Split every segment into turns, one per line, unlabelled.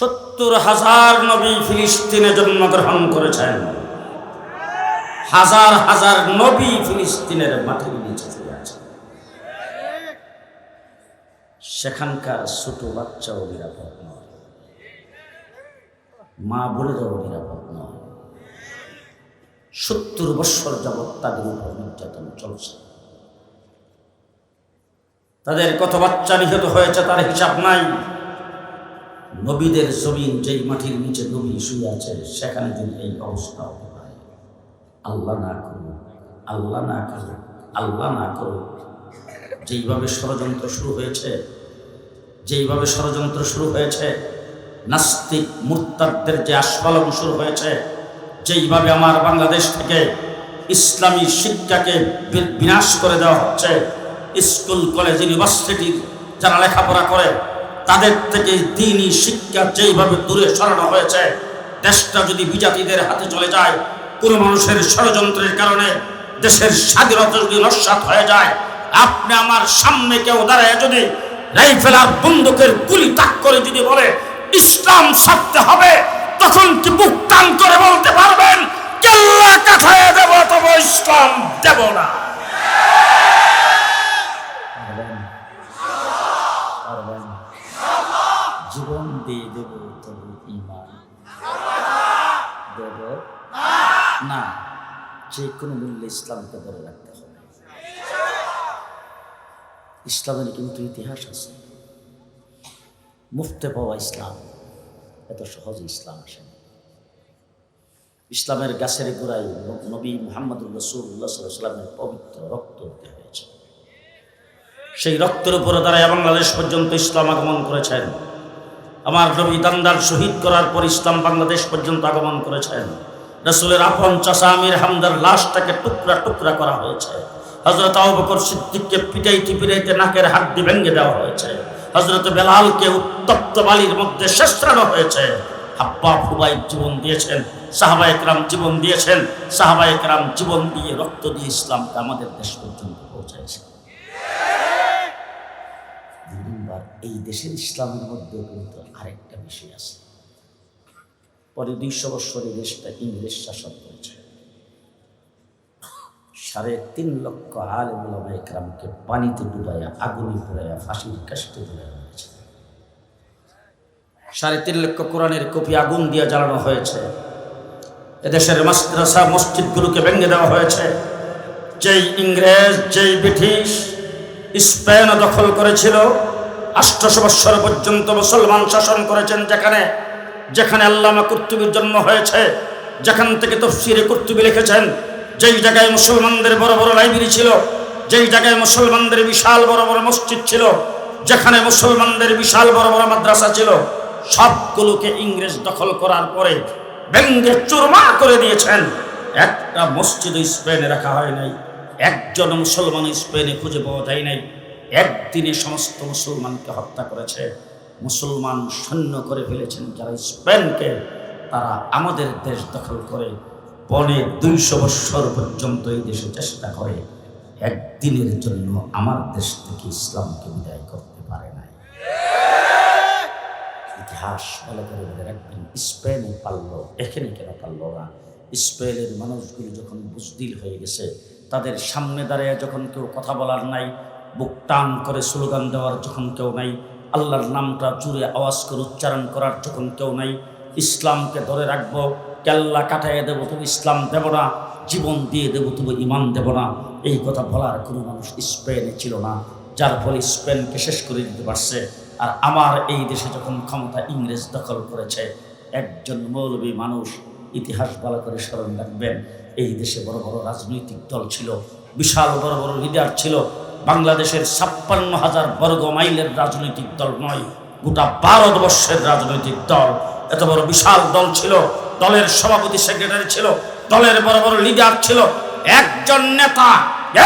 সত্তর হাজার নবী ফিলিস্তিনে জন্মগ্রহণ করেছেন। হাজার হাজার নবী ফিলিস্তিনের নিচে শুয়ে আছে সেখানকার ছোট বাচ্চাও নিরাপদ নয়। মা বোনেরাও নিরাপদ নয়। সত্তর বৎসর যাবৎ তাদের উপর নির্যাতন চলছে। তাদের কত বাচ্চা নিহত হয়েছে তার হিসাব নাই। নবীদের জমিন যেই মাটির নিচে নবী শুয়ে আছে, সেখানে যদি এই অবস্থা হতে পারে আল্লাহ না করুন আল্লাহ না করুন আল্লাহ না করুন যেইভাবে ষড়যন্ত্র শুরু হয়েছে, যেইভাবে ষড়যন্ত্র শুরু হয়েছে, নাস্তিক মুরতাদদের যে আস্ফালন শুরু হয়েছে, যেইভাবে আমার বাংলাদেশ থেকে ইসলামী শিক্ষাকে বিনাশ করে দেওয়া হচ্ছে, স্কুল, কলেজ, ইউনিভার্সিটির যারা লেখাপড়া করে তাদের থেকে দিনই শিক্ষা যেইভাবে দূরে সরানো হয়েছে, দেশটা যদি বিজাতিদের হাতে চলে যায়, কোনো মানুষের ষড়যন্ত্রের কারণে দেশের স্বাধীনতা যদি নস্বাত হয়ে যায়, আপনি আমার সামনে কেউ দাঁড়ায় যদি রাইফেল আর বন্দুকের গুলি তাক করে যদি বলে, ইসলাম ছাড়তে হবে তখন কি বুক টান করে বলতে পারবেন? কেল্লা কাঠায় দেব, তবে ইসলাম দেব না পারবেন? পারবেন? জীবন দিয়ে দেব তবু ইমান দেব না যে কোনো মূল্যে ইসলামকে ধরে রাখতে হবে। ইসলামের কিন্তু ইতিহাস আছে। মুফতে পাওয়া ইসলাম, এত সহজে ইসলাম আসে ইসলামের গাছের গোড়ায় নবী মোহাম্মদুর রসুল্লাহ পবিত্র রক্ত দিতে হয়েছে। সেই রক্তের উপরে দাঁড়ায় বাংলাদেশ পর্যন্ত ইসলাম আগমন করেছেন। আমার নবী দান্দার শহীদ করার পর ইসলাম বাংলাদেশ পর্যন্ত আগমন করেছেন। রসুলের আপন চাষা আমির হামদার লাশটাকে টুকরা টুকরা করা হয়েছে। হজরত আবকর সিদ্দিককে পিটাইতে পিটাইতে নাকের হাড্ডি ভেঙে দেওয়া হয়েছে। হজরত বেলালকে উত্তপ্ত বালির মধ্যে শেষরানো হয়েছে। হাব্বা ফুবাই জীবন দিয়েছেন, সাহাবা একরাম জীবন দিয়েছেন, সাহাবা একরাম জীবন দিয়ে রক্ত দিয়ে ইসলামকে আমাদের দেশ পর্যন্ত পৌঁছাইছে। এই দেশের ইসলামের মধ্যে কিন্তু আরেকটা বিষয় আছে। পরে দুইশো বৎসর এই দেশটা ইংরেজ শাসন করেছে। সাড়ে তিন লক্ষ আলমুলামা একরামকে পানিতে ডুবাইয়া, আগুনে পুড়াইয়া, ফাঁসির কাষ্টে ডুবাইয়া হয়েছে সাড়ে তিন লক্ষ কোরআনের কপি আগুন দিয়ে জ্বালানো হয়েছে। এদেশের মাস্টারসা মসজিদগুলোকে ভেঙে দেওয়া হয়েছে। যেই ইংরেজ, যেই ব্রিটিশ, স্পেন দখল করেছিল, আষ্টশো বৎসর পর্যন্ত মুসলমান শাসন করেছেন যেখানে যেখানে আল্লামা কুর্তুবির জন্ম হয়েছে, যেখান থেকে তফসিরে কুর্তুবি লিখেছেন, যেই জায়গায় মুসলমানদের বড় বড় লাইব্রেরি ছিল, যেই জায়গায় মুসলমানদের বিশাল বড় বড় মসজিদ ছিল, যেখানে মুসলমানদের বিশাল বড় বড় মাদ্রাসা ছিল, সবগুলোকে ইংরেজ দখল করার পরে ব্যঙ্গে চুরমা করে দিয়েছেন। একটা মসজিদ স্পেনে রাখা হয় নাই, একজন মুসলমান স্পেনে খুঁজে পাওয়া যায় নাই, একদিনে সমস্ত মুসলমানকে হত্যা করেছে। মুসলমান সৈন্য করে ফেলেছেন যারা স্পেনকে, তারা আমাদের দেশ দখল করে। পরে দুইশো বৎসর পর্যন্ত এই দেশে চেষ্টা করে। একদিনের জন্য আমার দেশ থেকে ইসলামকে বিদায় করতে পারে নাই। ইতিহাস ভালো করে মনে রাখবেন, স্পেনে পারল, এখানে কেন পারল না? স্পেনের মানুষগুলো যখন বুজদিল হয়ে গেছে, তাদের সামনে দাঁড়িয়ে যখন কেউ কথা বলার নাই, বুক টান করে স্লোগান দেওয়ার যখন কেউ নাই আল্লাহর নামটা জুড়ে আওয়াজ করে উচ্চারণ করার যখন কেউ নাই, ইসলামকে ধরে রাখব, কেল্লা কাটাইয়ে দেবো তবু ইসলাম দেব না, জীবন দিয়ে দেবো তবু ইমান দেব না, এই কথা বলার কোনো মানুষ স্পেনে ছিল না, যার ফলে স্পেনকে শেষ করে দিতে পারছে। আর আমার এই দেশে যখন ক্ষমতা ইংরেজ দখল করেছে, একজন মৌলবী মানুষ ইতিহাস ভালো করে স্মরণ রাখবেন, এই দেশে বড় বড় রাজনৈতিক দল ছিল, বিশাল বড় বড় লিডার ছিল বাংলাদেশের ছাপ্পান্ন হাজার বর্গ মাইলের রাজনৈতিক দল নয়, গোটা ভারতবর্ষের রাজনৈতিক দল। এত বড় বিশাল দল ছিল, দলের সভাপতি সেক্রেটারি ছিল, দলের বড় বড় লিডার ছিল। একজন নেতা,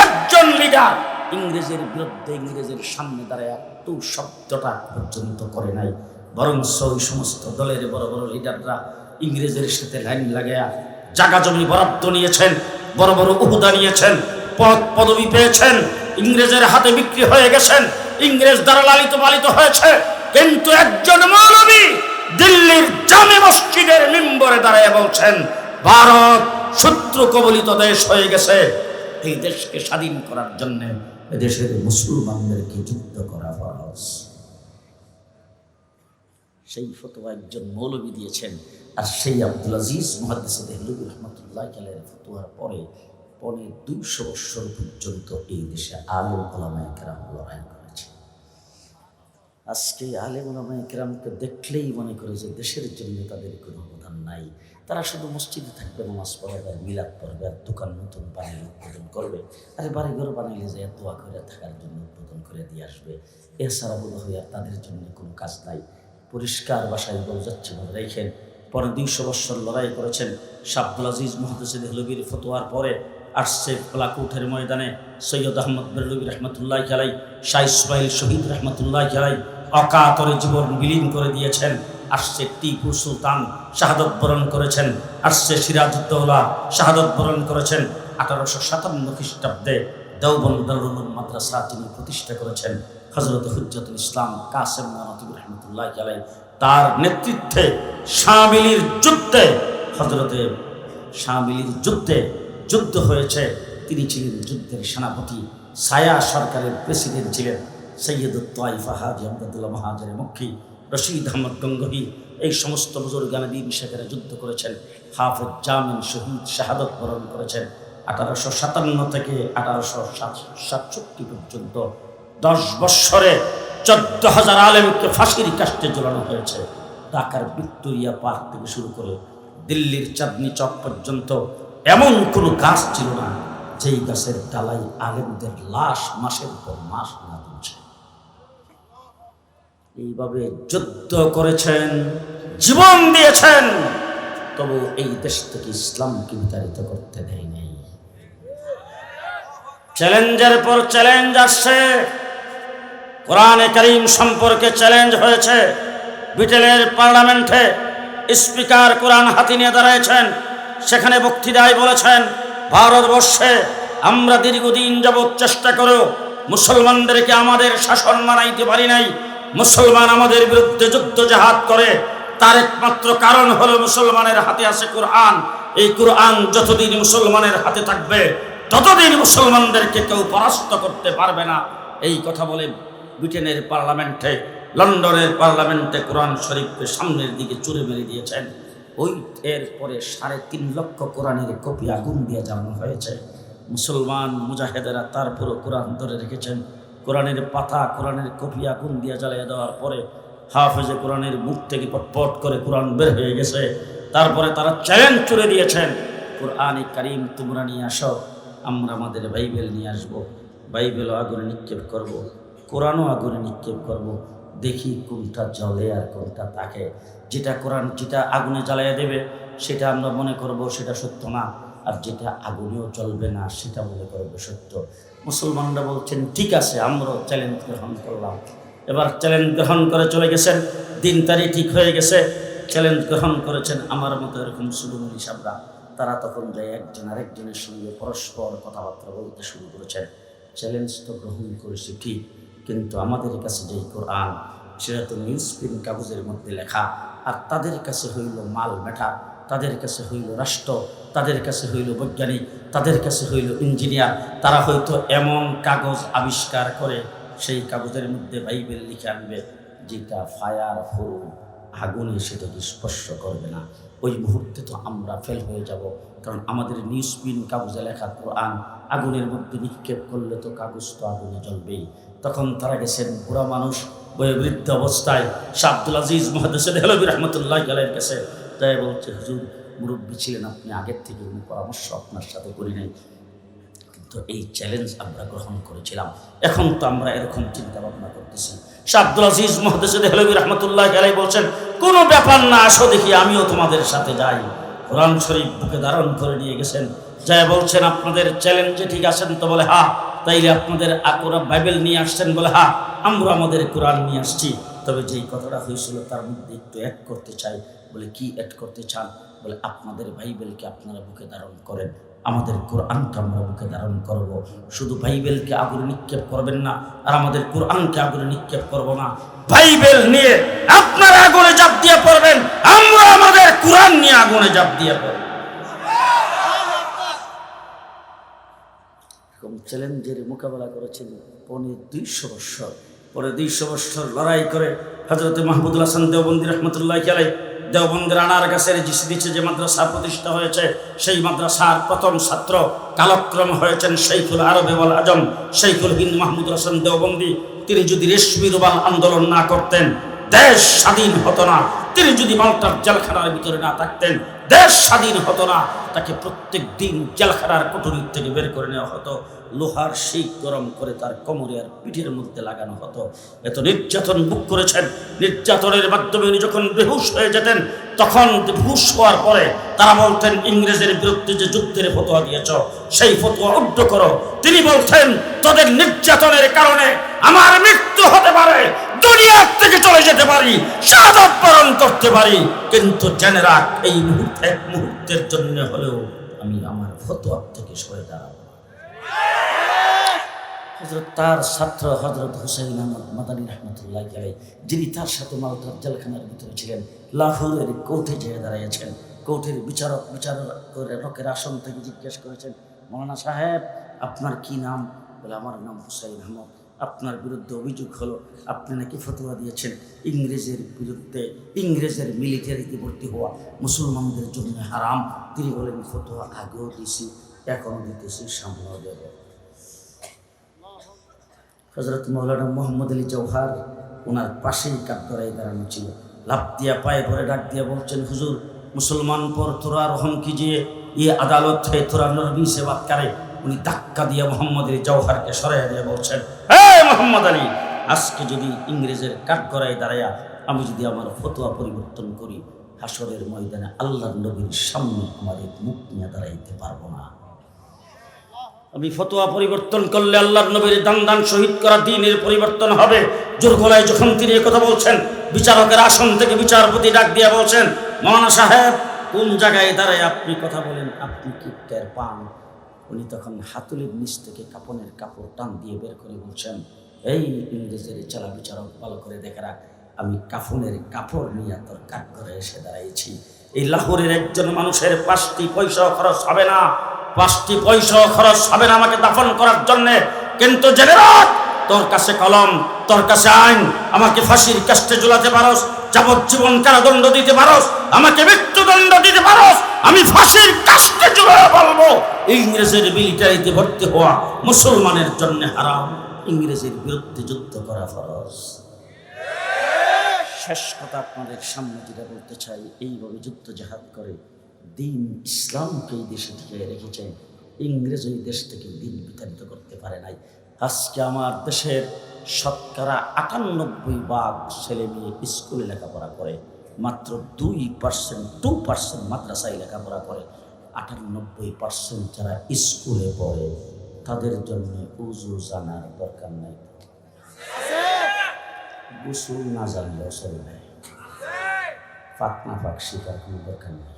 একজন লিডার। ইংরেজের বিরুদ্ধে ইংরেজের সামনে দাঁড়ায় একটু শব্দটা পর্যন্ত করে নাই। বরং ওই সমস্ত দলের বড় বড় লিডাররা ইংরেজের সাথে লাইন লাগায়া জাগা জমি বরাদ্দ নিয়েছেন, বড় বড় উহুদা নিয়েছেন, পদ পদবি পেয়েছেন ইংরেজের হাতে বিক্রি হয়ে গেছেন। ইংরেজ দ্বারা লালিত পালিত হয়েছে। কিন্তু একজন মৌলবী দিল্লি দরবারে দাঁড়িয়ে বলছেন, ভারত শত্রু কবলিত দেশ হয়ে গেছে। এই দেশকে স্বাধীন করার জন্য দেশের মুসলমানদেরকে যুদ্ধ করা ফরজ। সেই ফতোয়া একজন মৌলবী দিয়েছেন। আর সেই আব্দুল আজিজ মহাদিস রহমতুল্লাহ কালের ফতোয়ার পরে পরে দুইশো বৎসর পর্যন্ত এই দেশে আলম ওলামায় কেরাম লড়াই করেছে। আজকে আলেম ওলামায় কেরামকে দেখলেই মনে করে যে দেশের জন্য তাদের কোনো অবদান নাই। তারা শুধু মসজিদে থাকবে, নামাজ পড়াবে আর মিলাদ পড়বে, আর দোকান নতুন বাড়ির উদ্বোধন করবে। আরে বাড়িঘর বানাইলে যে দোয়া করে থাকার জন্য উদ্বোধন করে দিয়ে আসবে। এছাড়া বোধ হয় আর তাদের জন্য কোনো কাজ নাই। পরিষ্কার বাসায় বউ যাচ্ছে বলে রেখেন পরে দুইশো বৎসর লড়াই করেছেন শাব্দুল আজিজ মহাদসিদ হলবির ফতোয়ার পরে আসছে কোলাকুঠের ময়দানে সৈয়দ আহমদ বেরলবী রহমতুল্লাহ খেলাই শাহ ইসমাইল শহীদ রহমতুল্লাহ খেলাই অকাতরে জীবন বিলীন করে দিয়েছেন। আসছে টিপু সুলতান, শাহাদত বরণ করেছেন। আসছে সিরাজউদ্দৌলা, শাহাদত বরণ করেছেন। আঠারোশো সাতান্ন খ্রিস্টাব্দে দেওবন্দ দারুল মাদ্রাসা তিনি প্রতিষ্ঠা করেছেন। হজরত হুজ্জতুল ইসলাম কাসেম নানতিব রহমতুল্লাহ আলাই তার নেতৃত্বে শামিলির যুদ্ধে হজরতে শামিলির যুদ্ধে যুদ্ধ হয়েছে। তিনি ছিলেন যুদ্ধের সেনাপতি। সায়া সরকারের প্রেসিডেন্ট ছিলেন সৈয়দ তোয়াইফা হাজি আহমদুল্লাহ মহাজের মক্ষী রশিদ আহমদ গঙ্গহি। এই সমস্ত বুজুর্গানে দিন শেখেরা যুদ্ধ করেছেন। হাফেজ জামিন শহীদ শাহাদত বরণ করেছেন। আঠারোশো সাতান্ন থেকে আঠারোশো সাতষট্টি পর্যন্ত দশ বৎসরে চোদ্দ হাজার আলেমকে ফাঁসির কাষ্টে ঝোলানো হয়েছে। ঢাকার ভিক্টোরিয়া পার্ক থেকে শুরু করে দিল্লির চাঁদনি চক পর্যন্ত এমন কোনো গাছ ছিল না, যেই গাছের ডালাই আলেমদের লাশ মাসের পর মাস না তুলছে এইভাবে যুদ্ধ করেছেন, জীবন দিয়েছেন, তবু এই দেশ থেকে ইসলামকে বিতাড়িত করতে দেয় নাই। চ্যালেঞ্জের পর চ্যালেঞ্জ আসছে, কোরআনে করিম সম্পর্কে চ্যালেঞ্জ হয়েছে। ব্রিটেনের পার্লামেন্টে স্পিকার কোরআন হাতি নিয়ে দাঁড়াইছেন সেখানে বক্তৃতায় বলেছেন, ভারতবর্ষে আমরা দীর্ঘদিন যাবৎ চেষ্টা করেও মুসলমানদেরকে আমাদের শাসন মানাইতে পারি নাই। মুসলমান আমাদের বিরুদ্ধে যুদ্ধ জাহাদ করে। তার একমাত্র কারণ হলো মুসলমানের হাতে আছে কোরআন। এই কোরআন যতদিন মুসলমানের হাতে থাকবে, ততদিন মুসলমানদেরকে কেউ পরাস্ত করতে পারবে না। এই কথা বলে ব্রিটেনের পার্লামেন্টে, লন্ডনের পার্লামেন্টে কোরআন শরীফকে সামনের দিকে চুরে মেরে দিয়েছেন। ওই এর পরে সাড়ে তিন লক্ষ কোরআনের কপি আগুন দিয়ে জানানো হয়েছে মুসলমান মুজাহেদেরা তারপরও কোরআন ধরে রেখেছেন কোরআনের পাতা, কোরআনের কপি আগুন দিয়ে জ্বালিয়ে দেওয়ার পরে হাফেজে কোরআনের মুখ থেকে পটপট করে কোরআন বের হয়ে গেছে তারপরে তারা চ্যালেঞ্জ চুরে দিয়েছেন, কোরআনে কারিম তোমরা নিয়ে আসো, আমরা আমাদের বাইবেল নিয়ে আসব বাইবেলও আগুনে নিক্ষেপ করব। কোরআনও আগুনে নিক্ষেপ করব। দেখি কোনটা জলে আর কোনটা তাকে। যেটা কোরআন, যেটা আগুনে জ্বালাইয়া দেবে, সেটা আমরা মনে করব সেটা সত্য না। আর যেটা আগুনেও চলবে না, সেটা মনে করব সত্য। মুসলমানরা বলছেন, ঠিক আছে, আমরাও চ্যালেঞ্জ গ্রহণ করলাম। এবার চ্যালেঞ্জ গ্রহণ করে চলে গেছেন, দিন তারিখ ঠিক হয়ে গেছে চ্যালেঞ্জ গ্রহণ করেছেন। আমার মতো এরকম সুলুমুল হিসাবরা, তারা তখন যায় একজন আরেকজনের সঙ্গে পরস্পর কথাবার্তা বলতে শুরু করেছেন। চ্যালেঞ্জ তো গ্রহণ করেছি ঠিক, কিন্তু আমাদের কাছে যেই কোরআন সেটা তো নিউজ প্রিন্ট কাগজের মধ্যে লেখা। আর তাদের কাছে হইল মাল মেঠা তাদের কাছে হইল রাষ্ট্র, তাদের কাছে হইল বৈজ্ঞানিক, তাদের কাছে হইল ইঞ্জিনিয়ার তারা হয়তো এমন কাগজ আবিষ্কার করে, সেই কাগজের মধ্যে বাইবেল লিখে আনবে, যেটা ফায়ার ফুল, আগুনে সেটাকে স্পর্শ করবে না। ওই মুহূর্তে তো আমরা ফেল হয়ে যাব, কারণ আমাদের নিউজ প্রিন্ট কাগজে লেখা কোরআন আগুনের মধ্যে নিক্ষেপ করলে তো কাগজ তো আগুনে জ্বলবেই। তখন তারা গেছেন বুড়া মানুষ বয়োবৃদ্ধ অবস্থায় শাহ আজিজ মহাদেশের হেলবি রহমতুল্লাহ গেলের কাছে তাই বলছে, হুজুর, মুরব্বী ছিলেন আপনি, আগের থেকে কোনো পরামর্শ আপনার সাথে করি নাই। কিন্তু এই চ্যালেঞ্জ আমরা গ্রহণ করেছিলাম। এখন তো আমরা এরকম চিন্তা ভাবনা করতেছি। শাহ আব্দুল আজিজ মহাদেশের হেলবি রহমতুল্লাহ গেলাই বলছেন, কোনো ব্যাপার না, আসো দেখি, আমিও তোমাদের সাথে যাই। কোরআন শরীফ বুকে ধারণ করে নিয়ে গেছেন। যাই বলছেন, আপনাদের চ্যালেঞ্জে ঠিক আছেন? তো বলে হা তাইলে আপনাদের কোরআন বাইবেল নিয়ে আসছেন বলে, হা, আমরা আমাদের কোরআন নিয়ে আসছি। তবে যেই কথাটা হয়েছিল তার মধ্যে একটু অ্যাড করতে চাই, বলে, কি অ্যাড করতে চান? বলে, আপনাদের বাইবেলকে আপনারা বুকে ধারণ করেন। আমাদের কোরআনকে আমরা বুকে ধারণ করব। শুধু বাইবেলকে আগুনে নিক্ষেপ করবেন না, আর আমাদের কোরআনকে আগুনে নিক্ষেপ করব না। বাইবেল নিয়ে আপনারা আগুনে জাপ দিয়ে পড়বেন, আমরা আমাদের কোরআন নিয়ে আগুনে জাপ দিয়ে পড়ে এরকম চ্যালেঞ্জের মোকাবেলা করেছেন পৌনে দুইশো বৎসর পরে দুইশো বৎসর লড়াই করে হজরত মাহমুদুল হাসান দেওবন্দি রহমতুল্লাহ আলাই দেওবন্দির আনার গাছের জিসি দিচ্ছে যে মাদ্রাসা প্রতিষ্ঠা হয়েছে, সেই মাদ্রাসার প্রথম ছাত্র কালক্রম হয়েছেন শৈখুল আরবে বল আজম। শৈখুল হিন্দ মাহমুদুল হাসান দেওবন্দি, তিনি যদি রেশমি রুবাল আন্দোলন না করতেন, দেশ স্বাধীন হতো না। তিনি যদি মাল্টার জেলখানার ভিতরে না থাকতেন দেশ স্বাধীন হতো না, তাকে প্রত্যেক দিন জেলখানার কুটুরির থেকে বের করে নেওয়া হতো। লোহার শিক গরম করে তার কোমরে আর পিঠের মধ্যে লাগানো হতো। এত নির্যাতন বুক করেছেন। নির্যাতনের মাধ্যমে উনি যখন বেহুশ হয়ে যেতেন, তখন বেহুশ হওয়ার পরে তারা বলতেন, ইংরেজের বিরুদ্ধে যে যুদ্ধের ফতোয়া দিয়েছ, সেই ফতোয়া উদ্ধ করো। তিনি বলতেন, তোদের নির্যাতনের কারণে আমার মৃত্যু হতে পারে। দুনিয়ার থেকে চলে যেতে পারি, শাহাদত বরণ করতে পারি, কিন্তু জেনে রাখ, এই মুহূর্তে, এক মুহূর্তের জন্য হলেও আমি আমার ফতোয়ার থেকে সরে দাঁড়াবো তার ছাত্র হজরত হুসাইন আহমদ মাদানী রহমতুল্লাহ যিনি তার সাথে মালটার জেলখানার ভিতরে ছিলেন, লাহোরের কোর্টে যেয়ে দাঁড়িয়েছেন কোর্টের বিচারক বিচারক করে লোকের আসন থেকে জিজ্ঞেস করেছেন, মৌলানা সাহেব, আপনার কি নাম? বলে, আমার নাম হুসাইন আহমদ। আপনার বিরুদ্ধে অভিযোগ হলো, আপনি নাকি ফতোয়া দিয়েছেন ইংরেজের বিরুদ্ধে, ইংরেজের মিলিটারিতে ভর্তি হওয়া মুসলমানদের জন্য হারাম। তিনি বলেন, ফতোয়া আগেও দিছি এখনও দিতেছি, সামনেও দেব। হজরত মৌলানা মোহাম্মদ আলী জৌহার ওনার পাশেই কাঠগড়াই দাঁড়ানো ছিল। লাভ দিয়া পায়ে পরে ডাক দিয়া বলছেন, হুজুর, মুসলমান পর তোরা রহম কিজিয়ে ইয়ে আদালত হে তোরা নরবি সে বাত করে? উনি ধাক্কা দিয়ে মোহাম্মদ আলী জৌহারকে সরাইয়া দিয়ে বলছেন হে মোহাম্মদ আলী, আজকে যদি ইংরেজের কাঠগড়ায় দাঁড়াইয়া আমি যদি আমার ফতোয়া পরিবর্তন করি হাসরের ময়দানে আল্লাহ নবীর সামনে আমাদের মুখ নিয়ে দাঁড়াইতে পারব না। আমি ফতোয়া পরিবর্তন করলে আল্লাহর নবীর দান দান শহীদ করা দিনের পরিবর্তন হবে। জোর গলায় যখন তিনি কথা বলছেন, বিচারকের আসন থেকে বিচারপতি ডাক দিয়ে বলছেন মৌলানা সাহেব, কোন জায়গায় দাঁড়ায় আপনি কথা বলেন? আপনি কি টের পান? উনি তখন হাতুলের নিচ থেকে কাপনের কাপড় টান দিয়ে বের করে বলছেন, এই ইংরেজের চালা বিচারক, ভালো করে দেখে রাখ, আমি কাফনের কাপড় নিয়ে তোর কাঠ করে এসে দাঁড়াইছি। এই লাহোরের একজন মানুষের পাঁচটি পয়সা খরচ হবে না, পাঁচটি পয়সা খরচ হবে না আমাকে দাফন করার জন্য। কিন্তু জেনে রাখ, তোর কাছে কলম, তোর কাছে আইন, আমাকে ফাঁসির কাস্টে ঝুলাতে পারস যাবজ্জীবন কারাদণ্ড দিতে পারস, আমাকে মৃত্যুদণ্ড দিতে পারস, আমি ফাঁসির কাস্টে ঝুলাতে পারব ইংরেজের মিলিটারিতে ভর্তি হওয়া মুসলমানের জন্য হারাম, ইংরেজের বিরুদ্ধে যুদ্ধ করা ফরজ। শেষ কথা আপনাদের সামনে যেটা বলতে চাই, এইভাবে যুদ্ধ জাহাদ করে দিন ইসলামকে এই দেশে থেকে রেখেছে, ইংরেজ ওই দেশ থেকে দিন বিতাড়িত করতে পারে নাই। আজকে আমার দেশের শতকরা আটানব্বই ভাগ ছেলে মেয়ে স্কুলে লেখাপড়া করে, মাত্র দুই পার্সেন্ট টু পার্সেন্ট মাদ্রাসায় লেখাপড়া করে। আটানব্বই পার্সেন্ট যারা স্কুলে পড়ে, তাদের জন্য উজু জানার দরকার নাই। গোসল না জানলেও চলবে ফাঁক না ফাঁক শিকার কোনো দরকার নেই।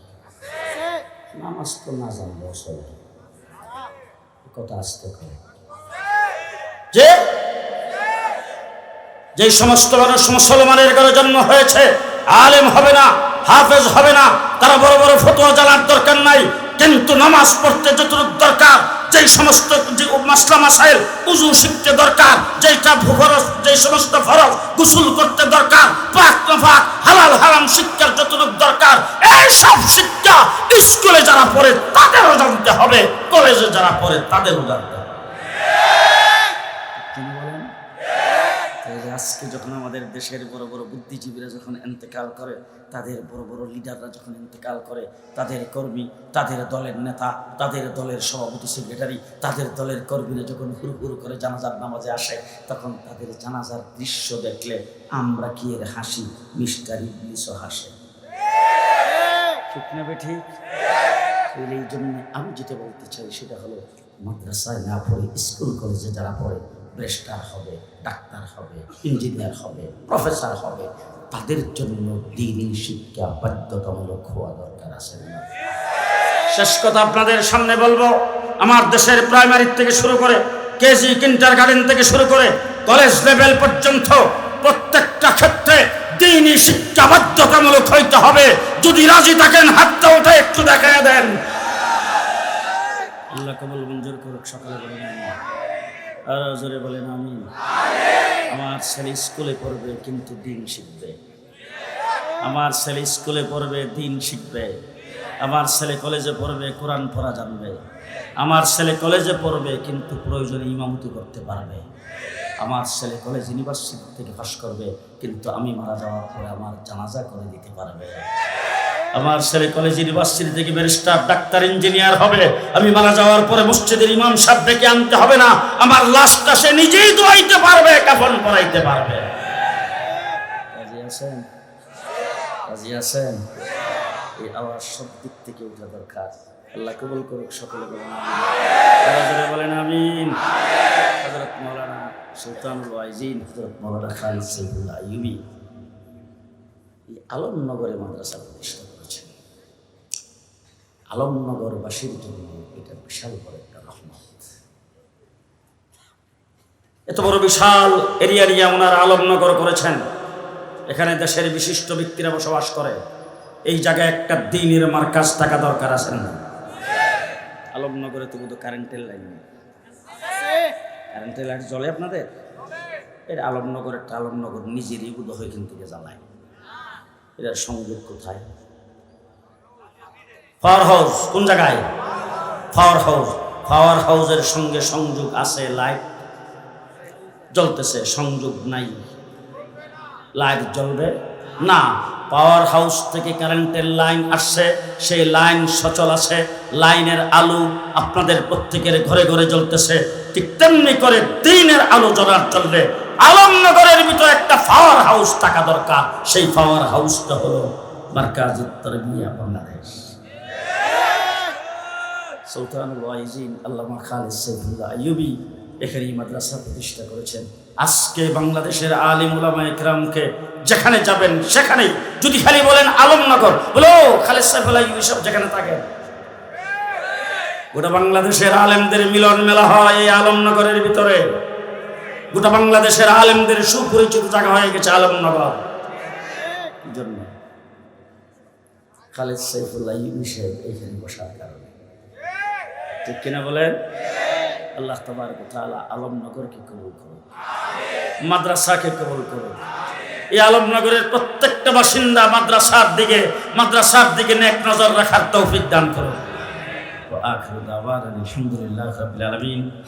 নামাজ তো না জানলেও চলবে কথা আসতে করে যে যে সমস্ত মানুষ মুসলমানের ঘরে জন্ম হয়েছে, আলেম হবে না, হাফেজ হবে না, তারা বড় বড় ফতোয়া জানার দরকার নাই, কিন্তু নামাজ পড়তে যতটুকু দরকার, যেই সমস্ত মাসলা মাসাইল, উজু শিখতে দরকার যেটা ফরজ, যেই সমস্ত ফরজ গোসল করতে দরকার, পাক পাক হালাল হারাম শিক্ষার যতটুকু দরকার, এই সব শিক্ষা স্কুলে যারা পড়ে তাদেরও জানতে হবে, কলেজে যারা পড়ে তাদেরও জানতে হবে তিনি বলেন তাহলে আজকে যখন আমাদের দেশের বড় বড় বুদ্ধিজীবীরা যখন এন্তেকাল করে, তাদের বড় বড় লিডাররা যখন ইন্তেকাল করে, তাদের কর্মী, তাদের দলের নেতা, তাদের দলের সভাপতি, সেক্রেটারি, তাদের দলের কর্মীরা যখন হুড়ু হুড়ু করে জানাজার নামাজে আসে, তখন তাদের জানাজার দৃশ্য দেখলে আমরা কি এর হাসি? মিস্টার ইবলিসও হাসে। ঠিক নেবে ঠিক? এই জন্য আমি যেটা বলতে চাই সেটা হলো, মাদ্রাসায় না পড়ে, স্কুল কলেজে যারা পড়ে ব্রেস্টার হবে, ডাক্তার হবে ইঞ্জিনিয়ার হবে প্রফেসর হবে, তাদের জন্য দিনই শিক্ষা বাধ্যতামূলক হওয়া দরকার আছে না? শেষ কথা আপনাদের সামনে বলব, আমার দেশের প্রাইমারি থেকে শুরু করে কেজি কিন্টার গার্ডেন থেকে শুরু করে কলেজ লেভেল পর্যন্ত প্রত্যেকটা ক্ষেত্রে দিনই শিক্ষা বাধ্যতামূলক হইতে হবে। যদি রাজি থাকেন, হাতটা ওঠে একটু দেখায় দেন। আল্লাহ কবল মঞ্জুর করুক সকালে। আর জোরে বলেন আমি আমার ছেলে স্কুলে পড়বে, কিন্তু দিন শিখবে। আমার ছেলে স্কুলে পড়বে, দিন শিখবে। আমার ছেলে কলেজে পড়বে, কোরআন পড়া জানবে। আমার ছেলে কলেজে পড়বে, কিন্তু প্রয়োজনে ইমামতি করতে পারবে। আমার ছেলে কলেজ ইউনিভার্সিটি থেকে পাস করবে, কিন্তু আমি মারা যাওয়ার পরে আমার জানাজা করে দিতে পারবে। আমার ছেলে কলেজ ইউনিভার্সিটি থেকে ব্যারিস্টার ডাক্তার ইঞ্জিনিয়ার হবে। আমি মারা যাওয়ার পরে মসজিদের ইমাম সাহেব ডেকে আনতে হবে না। আমার লাশটা সে নিজেই দোয়াইতে পারবে কাফন পরাইতে পারবে। রাজি আছেন রাজি আছেন এই আওয়াজ সব দিক থেকে উঠা দরকার। আল্লাহ কবুল করুক সকলে বলেন যারা বলেন আমিন। হযরত মাওলানা সুলতানুল ওয়াইজিন হযরত মাওলানা খালিদ সাইফুল্লাহ আইয়ুবী এই আলমনগরে মাদ্রাসা প্রতিষ্ঠা। আলমনগরবাসীর জন্য এটা বিশাল বড় একটা রহমত। এত বড় বিশাল এরিয়া নিয়ে ওনারা আলমনগর করেছেন। এখানে দেশের বিশিষ্ট ব্যক্তিরা বসবাস করে। এই জায়গায় একটা দিনের মার্কাজ টাকা দরকার আছে না? আলমনগরে তো বোধহয় কারেন্টের লাইন নেই। কারেন্টের লাইট জ্বলে আপনাদের? এর আলমনগর একটা আলমনগর নিজেরই বোধ হয় কিন্তু জ্বালায়। এটার সংযোগ কোথায়? পাওয়ার হাউস কোন জায়গায়? পাওয়ার হাউস পাওয়ার হাউসের সঙ্গে সংযোগ আছে লাইট জ্বলতেছে, সংযোগ নাই। লাইট জ্বলবে? না। পাওয়ার হাউস থেকে কারেন্টের লাইন আসছে, সেই লাইন সচল আছে লাইনের আলো আপনাদের প্রত্যেকের ঘরে ঘরে জ্বলতেছে। ঠিক তেমনি করে দিনের আলো জ্বলার চলবে আলমনগরের ভিতরে একটা পাওয়ার হাউস থাকা দরকার। সেই পাওয়ার হাউসটা হলো মার্কাজ উত্তর বাংলাদেশ। সুলতানুল ওয়াইজিন আল্লামা খালিদ সাইফুল্লাহ আইয়ুবী এখানে মাদ্রাসা প্রতিষ্ঠা করেছেন। আজকে বাংলাদেশের আলিম উলামা একরামকে যেখানে যাবেন, সেখানেই। যদি খালি বলেন আলমনগর, বলো, খালিদ সাইফুল্লাহ আইয়ুবী সব যেখানে থাকেন। গোটা বাংলাদেশের আলেমদের মিলন মেলা হয় এই আলমনগরের ভিতরে। গোটা বাংলাদেশের আলেমদের সুপরিচিত জায়গা হয়ে গেছে আলমনগর। জন্য? খালেদ সাইফুল্লাহ ইউবি সাহেব এখানে বসার কারণে। ঠিক কিনা বলেন? আল্লাহ তোমার কথা আলমনগরকে কবুল করুন। মাদ্রাসাকে কবুল করুন। এই আলমনগরের প্রত্যেকটা বাসিন্দা মাদ্রাসার দিকে মাদ্রাসার দিকে নেক নজর রাখার তৌফিক দান করুন। আলহামদুলিল্লাহ আলামিন।